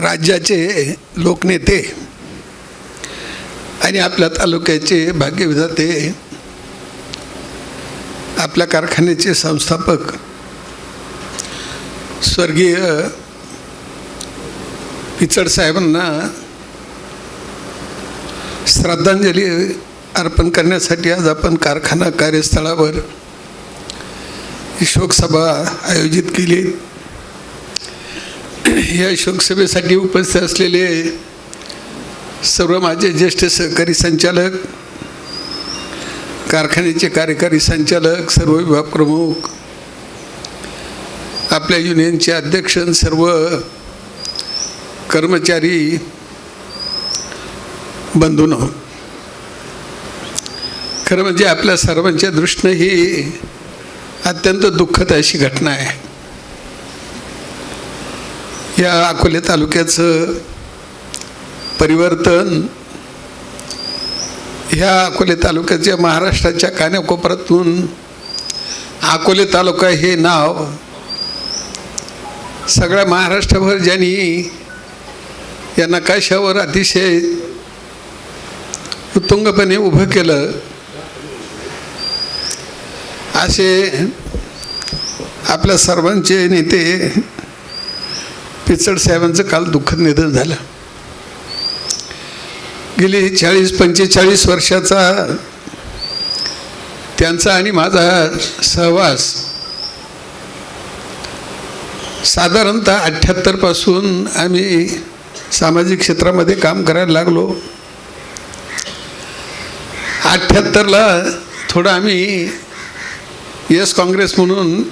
राज्याचे लोकनेते आणि आपल्या तालुक्याचे भाग्यविधाते आपल्या कारखान्याचे संस्थापक स्वर्गीय पिचड साहेबांना श्रद्धांजली अर्पण करण्यासाठी आज आपण कारखाना कार्यस्थळावर शोकसभा आयोजित केली. या शोकसभेसाठी उपस्थित असलेले सर्व माझे ज्येष्ठ सहकारी संचालक कारखान्याचे कार्यकारी संचालक सर्व विभाग प्रमुख आपल्या युनियनचे अध्यक्ष सर्व कर्मचारी बंधून खरं म्हणजे आपल्या सर्वांच्या दृष्टीनं ही अत्यंत दुःखद अशी घटना आहे. या अकोले तालुक्याचं परिवर्तन ह्या अकोले तालुक्याच्या महाराष्ट्राच्या कानाकोपऱ्यातून अकोले तालुका हे नाव सगळ्या महाराष्ट्रभर ज्यांनी या नकाशावर अतिशय उत्तुंगपणे उभं केलं असे आपल्या सर्वांचे नेते पिचड साहेबांचं काल दुःखद निधन झालं. गेली चाळीस पंचेचाळीस वर्षाचा त्यांचा आणि माझा सहवास साधारणतः अठ्ठ्याहत्तरपासून आम्ही सामाजिक क्षेत्रामध्ये काम करायला लागलो. अठ्ठ्याहत्तरला थोडं आम्ही यस काँग्रेस म्हणून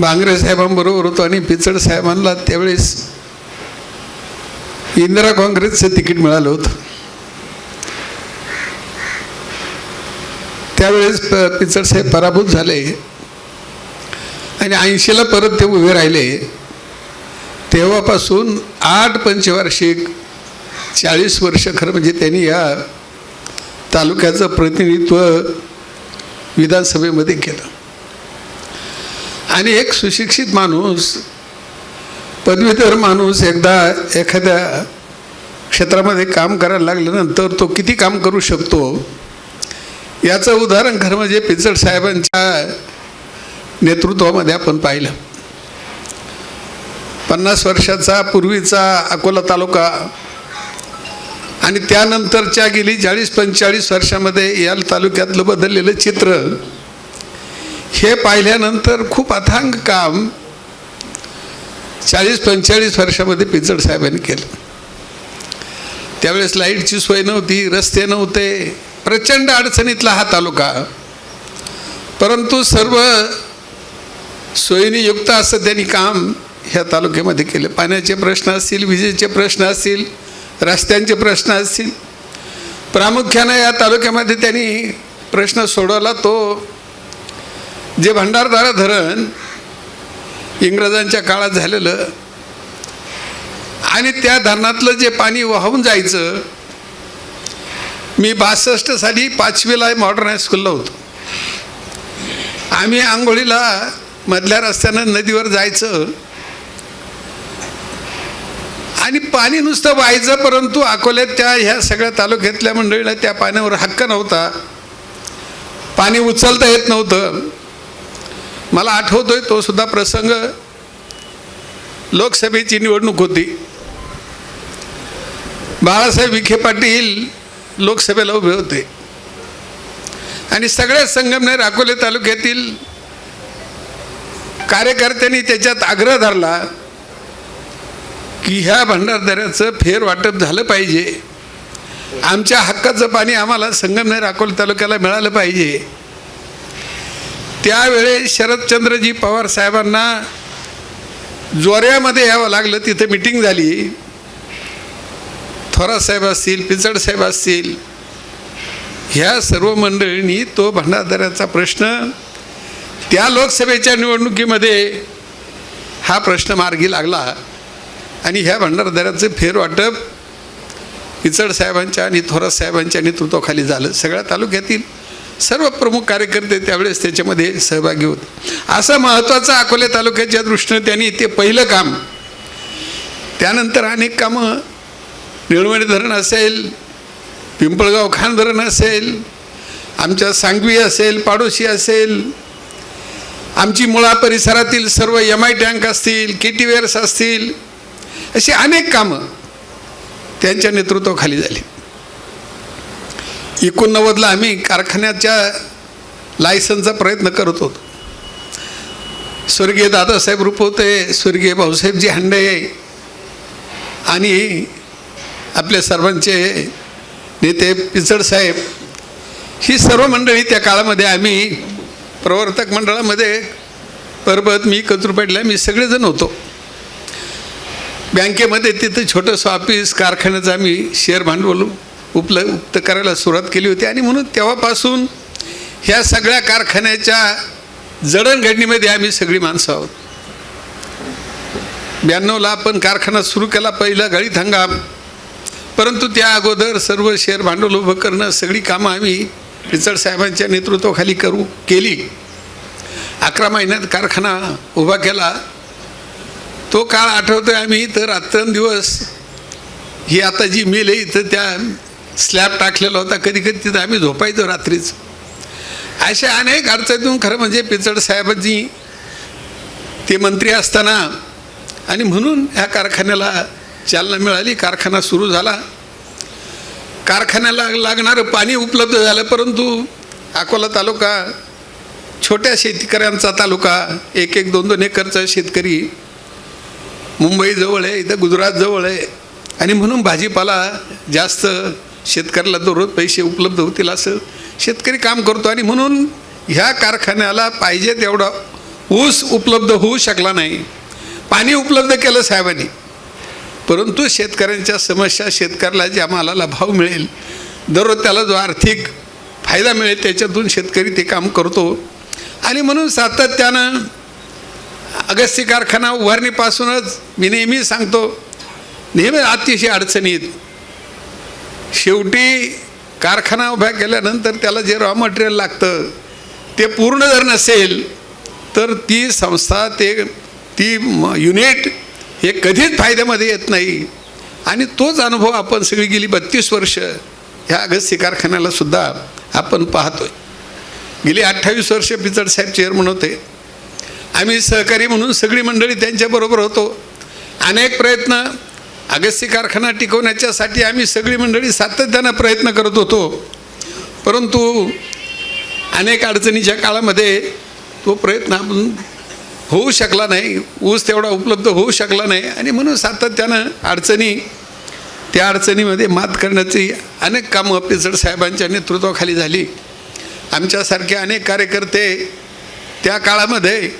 बांगरे साहेबांबरोबर होतो आणि पिचड साहेबांना त्यावेळेस इंदिरा काँग्रेसचं तिकीट मिळालं होतं. त्यावेळेस प पिचड साहेब पराभूत झाले आणि ऐंशीला परत ते उभे राहिले. तेव्हापासून आठ पंचवार्षिक चाळीस वर्ष खरं म्हणजे त्यांनी या तालुक्याचं प्रतिनिधित्व विधानसभेमध्ये केलं. आणि एक सुशिक्षित माणूस पदवीधर माणूस एकदा एखाद्या क्षेत्रामध्ये काम करायला लागल्यानंतर तो किती काम करू शकतो? याचं उदाहरण खरं म्हणजे पिचड साहेबांच्या नेतृत्वामध्ये आपण पाहिलं. पन्नास वर्षाचा पूर्वीचा अकोला तालुका आणि त्यानंतरच्या गेली चाळीस पंचेचाळीस वर्षामध्ये या तालुक्यातलं बदललेलं चित्र हे पाहिल्यानंतर खूप अथांग काम चाळीस पंचेचाळीस वर्षामध्ये पिचड साहेबांनी केलं. त्यावेळेस लाईटची सोय नव्हती रस्ते नव्हते प्रचंड अडचणीतला हा तालुका. परंतु सर्व सोयीने युक्त असं त्यांनी काम ह्या तालुक्यामध्ये केलं. पाण्याचे प्रश्न असतील विजेचे प्रश्न असतील रस्त्यांचे प्रश्न असतील. प्रामुख्यानं या तालुक्यामध्ये त्यांनी प्रश्न सोडवला तो जे भंडारदारा धरण इंग्रजांच्या काळात झालेलं आणि त्या धरणातलं जे पाणी वाहून जायचं मी बासष्ट साली पाचवीला मॉडर्न हायस्कूलला होतो. आम्ही आंघोळीला मधल्या रस्त्यानं नदीवर जायचं. आणि पाणी नुसतं व्हायचं परंतु अकोल्यात त्या ह्या सगळ्या तालुक्यातल्या मंडळीला त्या पाण्यावर हक्क नव्हता. पाणी उचलता येत नव्हतं. मला आठवतोय तो सुद्धा प्रसंग लोकसभेची निवडणूक होती. बाळासाहेब विखे पाटील लोकसभेला उभे होते. आणि सगळ्या संगमनेर अकोले तालुक्यातील कार्यकर्त्यांनी त्याच्यात आग्रह धरला की ह्या भंडारदऱ्याचं फेरवाटप झालं पाहिजे. आमच्या हक्काचं पाणी आम्हाला संगमनेर अकोले तालुक्याला मिळालं पाहिजे. त्यावेळेस शरदचंद्रजी पवार साहेबांना जोऱ्यामध्ये यावं लागलं तिथे मिटिंग झाली. थोरात साहेब असतील पिचड साहेब असतील ह्या सर्व मंडळींनी तो भंडारदऱ्याचा प्रश्न त्या लोकसभेच्या निवडणुकीमध्ये हा प्रश्न मार्गी लागला. आणि ह्या भंडारदऱ्याचं फेरवाटप पिचड साहेबांच्या आणि थोरात साहेबांच्या नेतृत्वाखाली झालं. सगळ्या तालुक्यातील सर्व प्रमुख कार्यकर्ते त्यावेळेस त्याच्यामध्ये सहभागी होते. असं महत्त्वाचं अकोले तालुक्याच्या दृष्टीनं त्यांनी ते पहिलं काम त्यानंतर अनेक कामं निळवणी धरण असेल पिंपळगाव खान धरण असेल आमच्या सांगवी असेल पाडोशी असेल आमची मुळा परिसरातील सर्व एम आय टँक असतील के टी वेअर्स असतील अशी अनेक कामं त्यांच्या नेतृत्वाखाली झाली. एकोणनव्वदला आम्ही कारखान्याच्या लायसनचा प्रयत्न करत होतो. स्वर्गीय दादासाहेब रुपवते स्वर्गीय भाऊसाहेबजी हांडे आणि आपल्या सर्वांचे नेते पिचडसाहेब ही सर्व मंडळी त्या काळामध्ये आम्ही प्रवर्तक मंडळामध्ये परबत मी कचरूपेटला मी सगळेजण होतो. बँकेमध्ये तिथं छोटंसं ऑफिस कारखान्याचं आम्ही शेअर भांडवल. उपलब्ध करायला सुरुवात केली होती. आणि म्हणून तेव्हापासून ह्या सगळ्या कारखान्याच्या जडणघडणीमध्ये आम्ही सगळी माणसं आहोत. ब्याण्णवला आपण कारखाना सुरू केला पहिला गळीत हंगाम. परंतु त्या अगोदर सर्व शेअर भांडवल उभं करणं सगळी कामं आम्ही पिचड साहेबांच्या नेतृत्वाखाली करू केली. अकरा महिन्यात कारखाना उभा केला. तो काळ आठवतोय आम्ही तर रात्रंदिवस ही आता जी मिल आहे इथं त्या स्लॅब टाकलेला होता. कधी कधी तिथं आम्ही झोपायचो रात्रीच. अशा अनेक अडचणीतून खरं म्हणजे पिचड साहेबांनी ते मंत्री असताना आणि म्हणून ह्या कारखान्याला चालना मिळाली. कारखाना सुरू झाला. कारखान्याला लागणारं पाणी उपलब्ध झालं परंतु अकोला तालुका छोट्या शेतकऱ्यांचा तालुका एक एक दोन दोन एकरचा शेतकरी मुंबईजवळ आहे इथं गुजरातजवळ आहे. आणि म्हणून भाजीपाला जास्त शेतकऱ्याला दररोज पैसे उपलब्ध होतील असं शेतकरी काम करतो आणि म्हणून ह्या कारखान्याला पाहिजे तेवढा ऊस उपलब्ध होऊ शकला नाही. पाणी उपलब्ध केलं साहेबांनी. परंतु शेतकऱ्यांच्या समस्या शेतकऱ्याला ज्या मालाला भाव मिळेल दररोज त्याला जो आर्थिक फायदा मिळेल त्याच्यातून शेतकरी ते काम करतो. आणि म्हणून सातत्यानं अगस्ती कारखाना उभारणीपासूनच मी नेहमी सांगतो नेहमी अतिशय अडचणीत शेवटी कारखाना उभ्या केल्यानंतर त्याला जे रॉ मटेरियल लागतं ते पूर्ण जर नसेल तर ती संस्था ते ती म- युनिट हे कधीच फायद्यामध्ये येत नाही. आणि तोच अनुभव आपण सगळी गेली बत्तीस वर्ष ह्या अगस्ती कारखान्याला सुद्धा आपण पाहतोय. गेली अठ्ठावीस वर्ष पिचड साहेब चेअरमन होते. आम्ही सहकारी म्हणून सगळी मंडळी त्यांच्याबरोबर होतो. अनेक प्रयत्न अगस्ती कारखाना टिकवण्याच्यासाठी आम्ही सगळी मंडळी सातत्यानं प्रयत्न करत होतो. परंतु अनेक अडचणीच्या काळामध्ये तो प्रयत्न आपण होऊ शकला नाही. ऊस तेवढा उपलब्ध होऊ शकला नाही. आणि म्हणून सातत्यानं अडचणी त्या अडचणीमध्ये मात करण्याची अनेक कामं पिचड साहेबांच्या नेतृत्वाखाली झाली. आमच्यासारखे अनेक कार्यकर्ते त्या काळामध्ये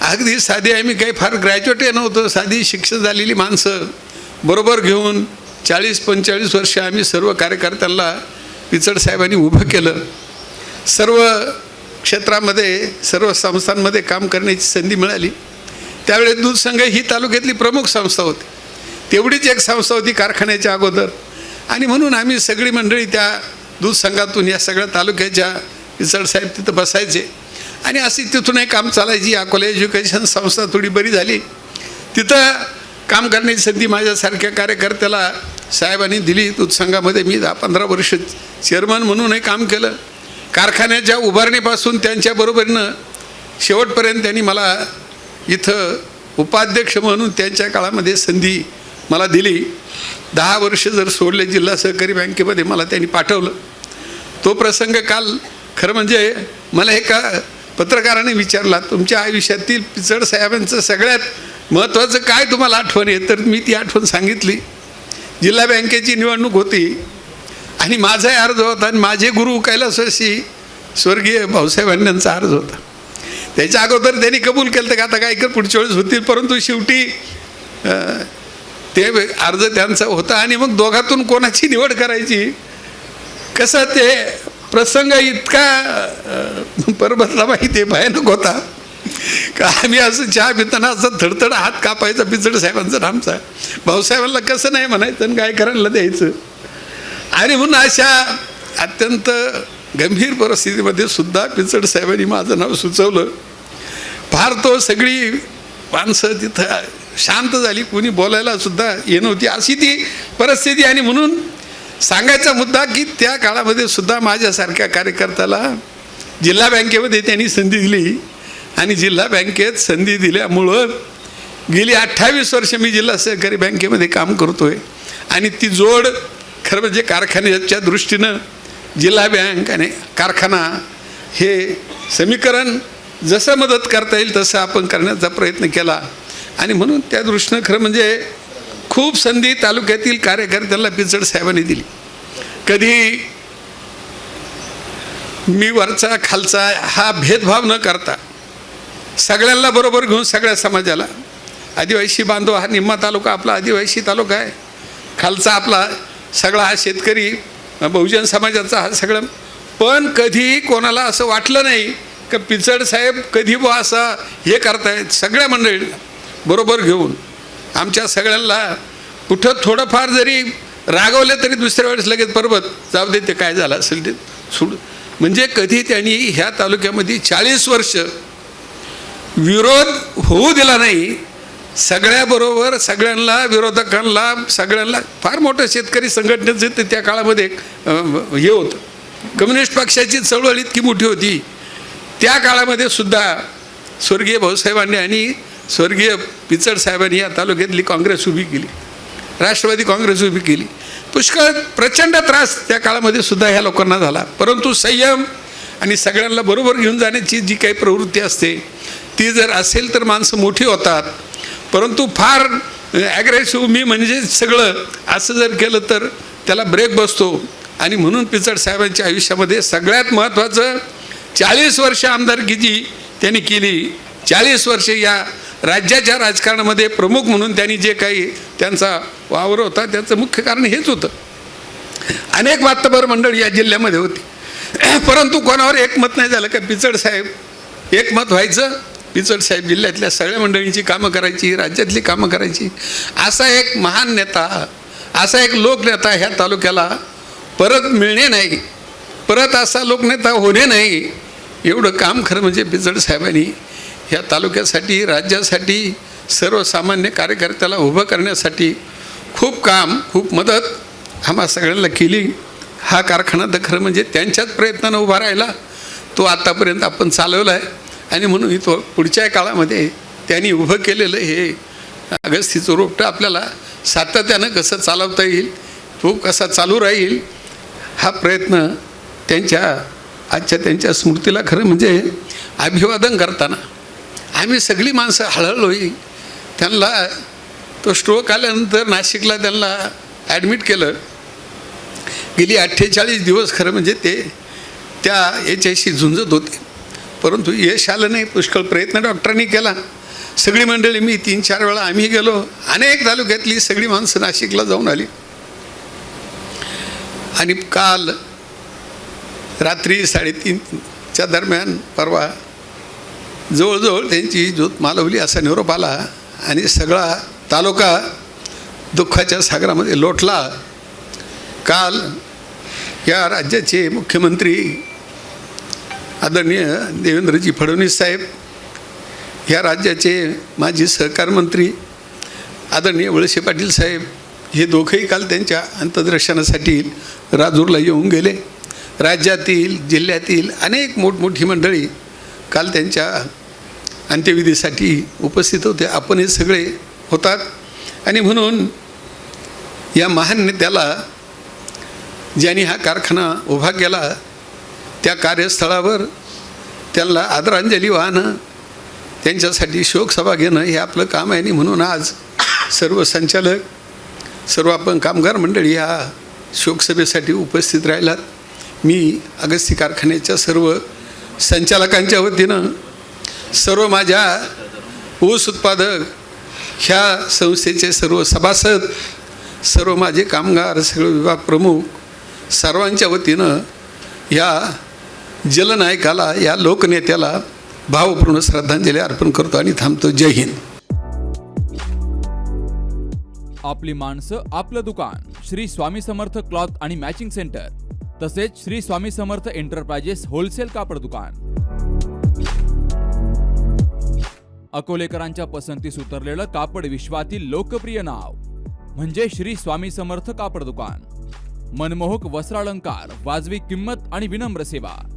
अगदी साधी आम्ही काही फार ग्रॅज्युएटही नव्हतो. साधी शिक्षण झालेली माणसं बरोबर घेऊन चाळीस पंचेचाळीस वर्ष आम्ही सर्व कार्यकर्त्यांना पिचड साहेबांनी उभं केलं. सर्व क्षेत्रामध्ये सर्व संस्थांमध्ये काम करण्याची संधी मिळाली. त्यावेळेस दूध संघ ही तालुक्यातली प्रमुख संस्था होती. तेवढीच एक संस्था होती कारखान्याच्या अगोदर. आणि म्हणून आम्ही सगळी मंडळी त्या दूध संघातून या सगळ्या तालुक्याच्या पिचड साहेब तिथं बसायचे. आणि अशी तिथूनही काम चालायची. अकोला एज्युकेशन संस्था थोडी बरी झाली. तिथं काम करण्याची संधी माझ्यासारख्या कार्यकर्त्याला साहेबांनी दिली. दूध संघामध्ये मी दहा पंधरा वर्ष चेअरमन म्हणूनही काम केलं. कारखान्याच्या उभारणीपासून त्यांच्या बरोबरीनं शेवटपर्यंत त्यांनी मला इथं उपाध्यक्ष म्हणून त्यांच्या काळामध्ये संधी मला दिली. दहा वर्ष जर सोडले जिल्हा सहकारी बँकेमध्ये मला त्यांनी पाठवलं. तो प्रसंग काल खरं म्हणजे मला एका पत्रकाराने विचारला तुमच्या आयुष्यातील पिचड साहेबांचं सगळ्यात महत्त्वाचं काय तुम्हाला आठवण आहे? तर मी ती आठवण सांगितली. जिल्हा बँकेची निवडणूक होती. आणि माझाही अर्ज होता आणि माझे गुरु कैलासवासी स्वर्गीय भाऊसाहेब यांचा अर्ज होता. त्याच्या अगोदर त्यांनी कबूल केलं तर का आता काय कर पुढच्या वेळेस होतील परंतु शेवटी ते अर्ज त्यांचा होता आणि मग दोघातून कोणाची निवड करायची? कसं ते प्रसंग इतका अं, माहिती भयानक होता. का आम्ही असं चहा पिताना असं थडथड हात कापायचा पिचड साहेबांचा आणि आमचा भाऊसाहेबांना कसं नाही म्हणायचं आणि काय करायला द्यायचं? आणि म्हणून अशा अत्यंत गंभीर परिस्थितीमध्ये सुद्धा पिचड साहेबांनी माझं नाव सुचवलं. फार तो सगळी माणसं तिथं शांत झाली कोणी बोलायला सुद्धा ये नव्हती. अशी ती परिस्थिती आणि म्हणून सांगायचा मुद्दा की त्या काळामध्ये सुद्धा माझ्यासारख्या कार्यकर्त्याला जिल्हा बँकेमध्ये त्यांनी संधी दिली. आणि जिल्हा बँकेत संधी दिल्यामुळं गेली अठ्ठावीस वर्ष मी जिल्हा सहकारी बँकेमध्ये काम करतोय. आणि ती जोड खरं म्हणजे कारखान्याच्या दृष्टीनं जिल्हा बँक आणि कारखाना हे समीकरण जसं मदत करता येईल तसं आपण करण्याचा प्रयत्न केला. आणि म्हणून त्या दृष्टीनं खरं म्हणजे खूप संधी तालुक्यातील कार्यकर्त्यांना पिचड साहेबांनी दिली. कधी मी वरचा खालचा हा भेदभाव न करता सगळ्यांना बरोबर घेऊन सगळ्या समाजाला. आदिवासी बांधव हा निम्मा तालुका आपला आदिवासी तालुका आहे. खालचा आपला सगळा हा शेतकरी बहुजन समाजाचा हा सगळं. पण कधीही कोणाला असं वाटलं नाही का पिचड साहेब कधी बुवा असा हे करतायत सगळ्या मंडळी बरोबर घेऊन. आमच्या सगळ्यांना कुठं थोडंफार जरी रागवलं तरी दुसऱ्या वेळेस लगेच पर्वत जाऊ दे ते काय झालं असेल ते सोड. म्हणजे कधी त्यांनी ह्या तालुक्यामध्ये चाळीस वर्ष विरोध होऊ दिला नाही. सगळ्याबरोबर सगळ्यांना विरोधकांना सगळ्यांना फार मोठं शेतकरी संघटनेचं ते त्या काळामध्ये हे होतं. कम्युनिस्ट पक्षाची चळवळ इतकी मोठी होती. त्या काळामध्ये सुद्धा स्वर्गीय भाऊसाहेबांनी आणि स्वर्गीय पिचड साहेबांनी या तालुक्यातली काँग्रेस उभी केली. राष्ट्रवादी काँग्रेस उभी केली. पुष्कळ प्रचंड त्रास त्या काळामध्ये सुद्धा ह्या लोकांना झाला. परंतु संयम आणि सगळ्यांना बरोबर घेऊन जाण्याची जी काही प्रवृत्ती असते ती जर असेल तर माणसं मोठी होतात. परंतु फार ॲग्रेसिव्ह मी म्हणजे सगळं असं जर केलं तर त्याला ब्रेक बसतो. आणि म्हणून पिचड साहेबांच्या आयुष्यामध्ये सगळ्यात महत्त्वाचं चाळीस वर्ष आमदारकी जी त्यांनी केली. चाळीस वर्षे या राज्याच्या राजकारणामध्ये प्रमुख म्हणून त्यांनी जे काही त्यांचा वावर होता त्याचं मुख्य कारण हेच होतं. अनेक मातबर मंडळ या जिल्ह्यामध्ये होती. परंतु कोणावर एकमत नाही झालं का पिचड साहेब? एकमत व्हायचं? पिचड साहेब जिल्ह्यातल्या सगळ्या मंडळींची कामं करायची राज्यातली कामं करायची. असा एक महान नेता असा एक लोकनेता ह्या तालुक्याला परत मिळणे नाही परत असा लोकनेता होणे नाही एवढं काम खरं म्हणजे पिचड साहेबांनी ह्या तालुक्यासाठी राज्यासाठी सर्वसामान्य कार्यकर्त्याला उभं करण्यासाठी खूप काम खूप मदत आम्हा सगळ्यांना केली. हा कारखाना तर खरं म्हणजे त्यांच्याच प्रयत्नानं उभा राहिला. तो आत्तापर्यंत आपण चालवला आहे आणि म्हणून तो पुढच्या काळामध्ये त्यांनी उभं केलेलं हे अगस्तीचं रोपटं आपल्याला सातत्यानं कसं चालवता येईल तो कसा चालू राहील हा प्रयत्न त्यांच्या आजच्या त्यांच्या स्मृतीला खरं म्हणजे अभिवादन करताना आम्ही सगळी माणसं हळहळ त्यांना तो स्ट्रोक आल्यानंतर नाशिकला त्यांना ॲडमिट केलं. गेली अठ्ठेचाळीस दिवस खरं म्हणजे ते त्या याच्याशी झुंजत होते. परंतु यश आलं नाही पुष्कळ प्रयत्न डॉक्टरांनी केला. सगळी मंडळी मी तीन चार वेळा आम्ही गेलो. अनेक तालुक्यातली सगळी माणसं नाशिकला जाऊन आली. आणि काल रात्री साडेतीनच्या दरम्यान परवा जवळजवळ त्यांची ज्योत मालवली असा निरोप आला आणि सगळा तालुका दुःखाच्या सागरामध्ये लोटला. काल या राज्याचे मुख्यमंत्री आदरणीय देवेंद्रजी फडणवीस साहेब ह्या राज्याचे माजी सहकार मंत्री आदरणीय वळसे पाटील साहेब हे दोघंही काल त्यांच्या अंतदर्शनासाठी राजूरला येऊन गेले. राज्यातील जिल्ह्यातील अनेक मोठमोठी मंडळी काल त्यांच्या अंत्यविधीसाठी उपस्थित होते. आपण हे सगळे होतात. आणि म्हणून या महान नेत्याला ज्यांनी हा कारखाना उभा केला त्या कार्यस्थळावर त्यांना आदरांजली वाहणं त्यांच्यासाठी शोकसभा घेणं हे आपलं काम आहे आणि म्हणून आज सर्व संचालक सर्व आपण कामगार मंडळी ह्या शोकसभेसाठी उपस्थित राहिलात. मी अगस्ती कारखान्याच्या सर्व संचालकांच्या वतीनं सर्व माझ्या ऊस उत्पादक ह्या संस्थेचे सर्व सभासद सर्व माझे कामगार सर्व विभाग प्रमुख सर्वांच्या वतीनं या जलनायकाला या लोकनेत्याला भावपूर्ण श्रद्धांजली अर्पण करतो आणि थांबतो. जय हिंद. आपली माणसं आपलं दुकान. श्री स्वामी समर्थ क्लॉथ आणि मॅचिंग सेंटर. तसेच श्री स्वामी समर्थ एंटरप्राइजेस होलसेल कापड दुकान. अकोलेकरांच्या पसंतीस उतरलेलं कापड विश्वातील लोकप्रिय नाव म्हणजे श्री स्वामी समर्थ कापड दुकान. मनमोहक वस्त्रालंकार वाजवी किंमत आणि विनम्र सेवा.